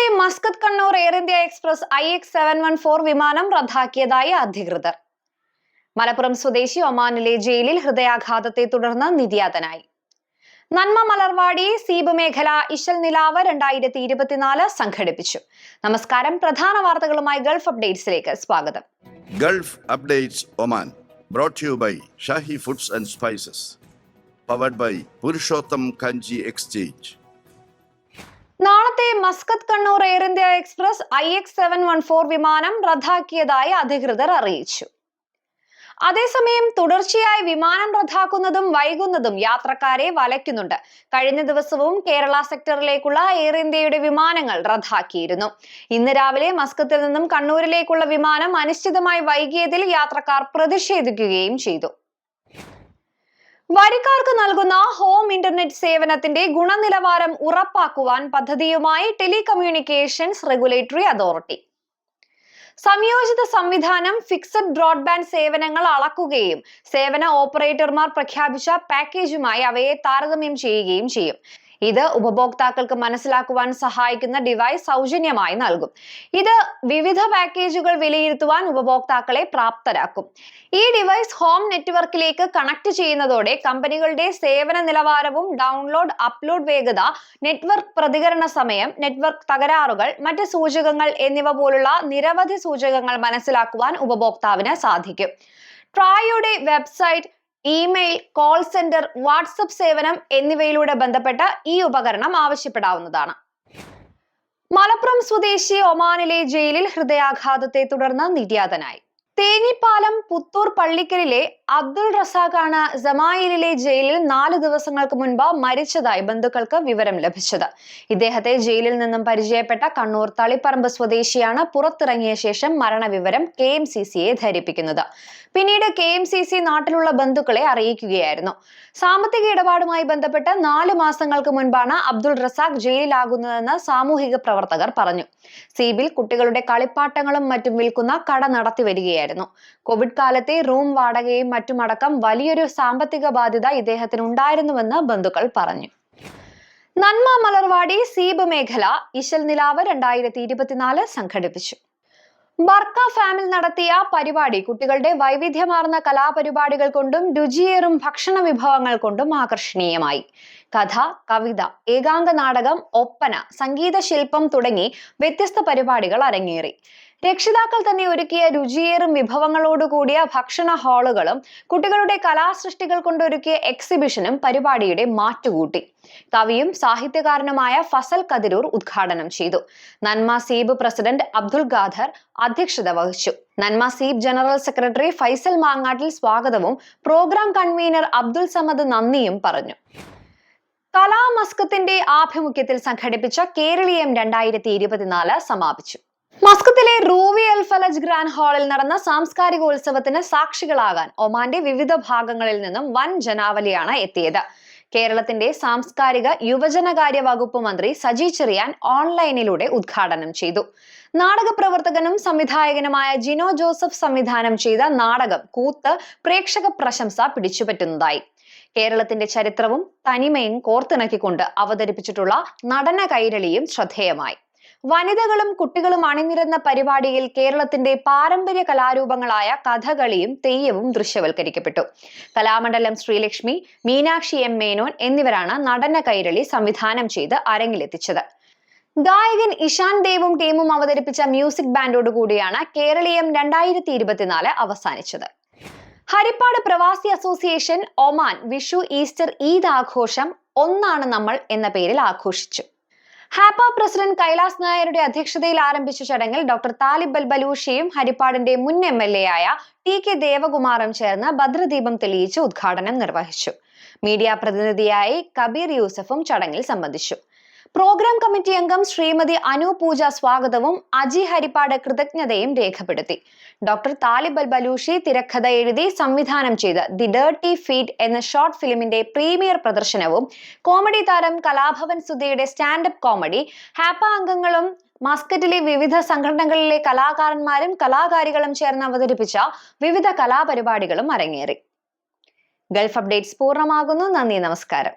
നാളത്തെ Muscat Kannur Air India Express I X seven one four വിമാനം റദ്ദാക്കിയതായി അധികൃതർ. മലപ്പുറം സ്വദേശി ഒമാനിലെ ജയിലിൽ ഹൃദയാഘാതത്തെ തുടർന്ന് നിര്യാതനായി. നന്മ മലർവാടി സീബ് മേഖല ഇശൽ നിലാവ് രണ്ടായിരത്തി ഇരുപത്തിനാല് സംഘടിപ്പിച്ചു. നമസ്കാരം പ്രധാന വാർത്തകളുമായി ഗൾഫ് അപ്ഡേറ്റ്സിലേക്ക് സ്വാഗതം. Gulf updates Oman brought to you by foods and spices powered by Purushottam Kanji exchange. നാളത്തെ Muscat Kannur Air India Express I X seven one four വിമാനം റദ്ദാക്കിയതായി അധികൃതർ അറിയിച്ചു. അതേസമയം തുടർച്ചയായി വിമാനം റദ്ദാക്കുന്നതും വൈകുന്നതും യാത്രക്കാരെ വലയ്ക്കുന്നുണ്ട്. കഴിഞ്ഞ ദിവസവും കേരള സെക്ടറിലേക്കുള്ള എയർ ഇന്ത്യയുടെ വിമാനങ്ങൾ റദ്ദാക്കിയിരുന്നു. ഇന്ന് രാവിലെ മസ്കത്തിൽ നിന്നും കണ്ണൂരിലേക്കുള്ള വിമാനം അനിശ്ചിതമായി വൈകിയതിൽ യാത്രക്കാർ പ്രതിഷേധിക്കുകയും ചെയ്തു. വരിക്കാർക്ക് നൽകുന്ന ഹോം ഇന്റർനെറ്റ് സേവനത്തിന്റെ ഗുണനിലവാരം ഉറപ്പാക്കുവാൻ പദ്ധതിയുമായി ടെലികമ്മ്യൂണിക്കേഷൻസ് റെഗുലേറ്ററി അതോറിറ്റി. സംയോജിത സംവിധാനം ഫിക്സഡ് ബ്രോഡ്ബാൻഡ് സേവനങ്ങൾ അളക്കുകയും സേവന ഓപ്പറേറ്റർമാർ പ്രഖ്യാപിച്ച പാക്കേജുമായി അവയെ താരതമ്യം ചെയ്യുകയും ചെയ്യും. ഇത് ഉപഭോക്താക്കൾക്ക് മനസ്സിലാക്കുവാൻ സഹായിക്കുന്ന ഡിവൈസ് സൗജന്യമായി നൽകും. ഇത് വിവിധ പാക്കേജുകൾ വിലയിരുത്തുവാൻ ഉപഭോക്താക്കളെ പ്രാപ്തരാക്കും. ഈ ഡിവൈസ് ഹോം നെറ്റ്വർക്കിലേക്ക് കണക്ട് ചെയ്യുന്നതോടെ കമ്പനികളുടെ സേവന നിലവാരവും ഡൗൺലോഡ് അപ്ലോഡ് വേഗത നെറ്റ്വർക്ക് പ്രതികരണ സമയം നെറ്റ്വർക്ക് തകരാറുകൾ മറ്റ് സൂചകങ്ങൾ എന്നിവ പോലുള്ള നിരവധി സൂചകങ്ങൾ മനസ്സിലാക്കുവാൻ ഉപഭോക്താവിന് സാധിക്കും. ട്രായുടെ website email call centre WhatsApp സേവനം എന്നിവയിലൂടെ ബന്ധപ്പെട്ട ഈ ഉപകരണം ആവശ്യപ്പെടാവുന്നതാണ്. മലപ്പുറം സ്വദേശി ഒമാനിലെ ജയിലിൽ ഹൃദയാഘാതത്തെ തുടർന്ന് നിര്യാതനായി. തേഞ്ഞിപ്പാലം പുത്തൂർ പള്ളിക്കലിലെ അബ്ദുൾ റസാഖാണ് ജമായിലിലെ ജയിലിൽ നാല് ദിവസങ്ങൾക്ക് മുൻപ് മരിച്ചതായി ബന്ധുക്കൾക്ക് വിവരം ലഭിച്ചത്. ഇദ്ദേഹത്തെ ജയിലിൽ നിന്നും പരിചയപ്പെട്ട കണ്ണൂർ തളിപ്പറമ്പ് സ്വദേശിയാണ് പുറത്തിറങ്ങിയ ശേഷം മരണവിവരം കെ എം സി സിയെ ധരിപ്പിക്കുന്നത്. പിന്നീട് കെ എം സി സി നാട്ടിലുള്ള ബന്ധുക്കളെ അറിയിക്കുകയായിരുന്നു. സാമ്പത്തിക ഇടപാടുമായി ബന്ധപ്പെട്ട് നാല് മാസങ്ങൾക്ക് മുൻപാണ് അബ്ദുൾ റസാഖ് ജയിലിലാകുന്നതെന്ന് സാമൂഹിക പ്രവർത്തകർ പറഞ്ഞു. സീബിൽ കുട്ടികളുടെ കളിപ്പാട്ടങ്ങളും മറ്റും വിൽക്കുന്ന കട നടത്തി വരികയായിരുന്നു. കോവിഡ് കാലത്തെ റൂം വാടകയും മറ്റുമടക്കം വലിയൊരു സാമ്പത്തിക ബാധ്യത ഇദ്ദേഹത്തിന് ഉണ്ടായിരുന്നുവെന്ന് ബന്ധുക്കൾ പറഞ്ഞു. നന്മ മലർവാടി സീബ് മേഖല ഇശൽ നിലാവ് രണ്ടായിരത്തി ഇരുപത്തിനാല് സംഘടിപ്പിച്ചു. ബർക്ക ഫാമിൽ നടത്തിയ പരിപാടി കുട്ടികളുടെ വൈവിധ്യമാർന്ന കലാപരിപാടികൾ കൊണ്ടും രുചിയേറും ഭക്ഷണ വിഭവങ്ങൾ കൊണ്ടും ആകർഷണീയമായി. കഥ കവിത ഏകാംഗ നാടകം ഒപ്പന സംഗീത ശില്പം തുടങ്ങി വ്യത്യസ്ത പരിപാടികൾ അരങ്ങേറി. രക്ഷിതാക്കൾ തന്നെ ഒരുക്കിയ രുചിയേറും വിഭവങ്ങളോട് കൂടിയ ഭക്ഷണ ഹാളുകളും കുട്ടികളുടെ കലാസൃഷ്ടികൾ കൊണ്ടൊരുക്കിയ എക്സിബിഷനും പരിപാടിയുടെ മാറ്റുകൂട്ടി. കവിയും സാഹിത്യകാരനുമായ ഫസൽ കതിരൂർ ഉദ്ഘാടനം ചെയ്തു. നന്മ സീബ് പ്രസിഡന്റ് അബ്ദുൽ ഖാദർ അധ്യക്ഷത വഹിച്ചു. Nanma Seeb general secretary Faisal Mangattil സ്വാഗതവും പ്രോഗ്രാം കൺവീനർ അബ്ദുൽ സമദ് നന്ദിയും പറഞ്ഞു. കലാമസ്കത്തിന്റെ ആഭിമുഖ്യത്തിൽ സംഘടിപ്പിച്ച കേരളീയം രണ്ടായിരത്തി ഇരുപത്തിനാല് സമാപിച്ചു. മസ്കത്തിലെ റൂവി അൽ ഫലജ് ഗ്രാൻഡ് ഹാളിൽ നടന്ന സാംസ്കാരികോത്സവത്തിന് സാക്ഷികളാകാൻ ഒമാന്റെ വിവിധ ഭാഗങ്ങളിൽ നിന്നും വൻ ജനാവലിയാണ് എത്തിയത്. കേരളത്തിന്റെ സാംസ്കാരിക യുവജനകാര്യ വകുപ്പ് മന്ത്രി സജി ചെറിയാൻ ഓൺലൈനിലൂടെ ഉദ്ഘാടനം ചെയ്തു. നാടക പ്രവർത്തകനും സംവിധായകനുമായ ജിനോ ജോസഫ് സംവിധാനം ചെയ്ത നാടകം കൂത്ത് പ്രേക്ഷക പ്രശംസ പിടിച്ചുപറ്റുന്നതായി. കേരളത്തിന്റെ ചരിത്രവും തനിമയും കോർത്തിണക്കിക്കൊണ്ട് അവതരിപ്പിച്ചിട്ടുള്ള നടന കൈരളിയും ശ്രദ്ധേയമായി. വനിതകളും കുട്ടികളും അണിനിരന്ന പരിപാടിയിൽ കേരളത്തിന്റെ പാരമ്പര്യ കലാരൂപങ്ങളായ കഥകളിയും തെയ്യവും ദൃശ്യവൽക്കരിക്കപ്പെട്ടു. കലാമണ്ഡലം ശ്രീലക്ഷ്മി മീനാക്ഷി എം മേനോൻ എന്നിവരാണ് നടന കൈരളി സംവിധാനം ചെയ്ത് അരങ്ങിലെത്തിച്ചത്. ഗായകൻ ഇഷാൻ ദേവും ടീമും അവതരിപ്പിച്ച മ്യൂസിക് ബാൻഡോട് കൂടിയാണ് കേരളീയം രണ്ടായിരത്തി ഇരുപത്തിനാല് അവസാനിച്ചത്. Harippad Pravasi association Oman Vishu Easter Eid ആഘോഷം ഒന്നാണ് നമ്മൾ എന്ന പേരിൽ ആഘോഷിച്ചു. ഹാപ്പ പ്രസിഡന്റ് കൈലാസ് നായരുടെ അധ്യക്ഷതയിൽ ആരംഭിച്ച ചടങ്ങിൽ ഡോക്ടർ താലിബ് അൽ ബലൂഷിയും ഹരിപ്പാടിന്റെ മുൻ എം എൽ എ ആയ ടി കെ ദേവകുമാറും ചേർന്ന് ഭദ്രദീപം തെളിയിച്ച് ഉദ്ഘാടനം നിർവഹിച്ചു. മീഡിയ പ്രതിനിധിയായി കബീർ യൂസഫും ചടങ്ങിൽ സംബന്ധിച്ചു. പ്രോഗ്രാം കമ്മിറ്റി അംഗം ശ്രീമതി അനു പൂജ സ്വാഗതവും അജി ഹരിപ്പാട് കൃതജ്ഞതയും രേഖപ്പെടുത്തി. ഡോക്ടർ താലിബ് അൽ ബലൂഷി തിരക്കഥ എഴുതി സംവിധാനം ചെയ്ത ദി ഡേർട്ടി ഫീറ്റ് എന്ന ഷോർട്ട് ഫിലിമിന്റെ പ്രീമിയർ പ്രദർശനവും കോമഡി താരം കലാഭവൻ സുധയുടെ സ്റ്റാൻഡപ്പ് കോമഡി ഹാപ്പ അംഗങ്ങളും മസ്കറ്റിലെ വിവിധ സംഘടനകളിലെ കലാകാരന്മാരും കലാകാരികളും ചേർന്ന് അവതരിപ്പിച്ച വിവിധ കലാപരിപാടികളും അരങ്ങേറി. ഗൾഫ് അപ്ഡേറ്റ്സ് പൂർണമാകുന്നു. നന്ദി നമസ്കാരം.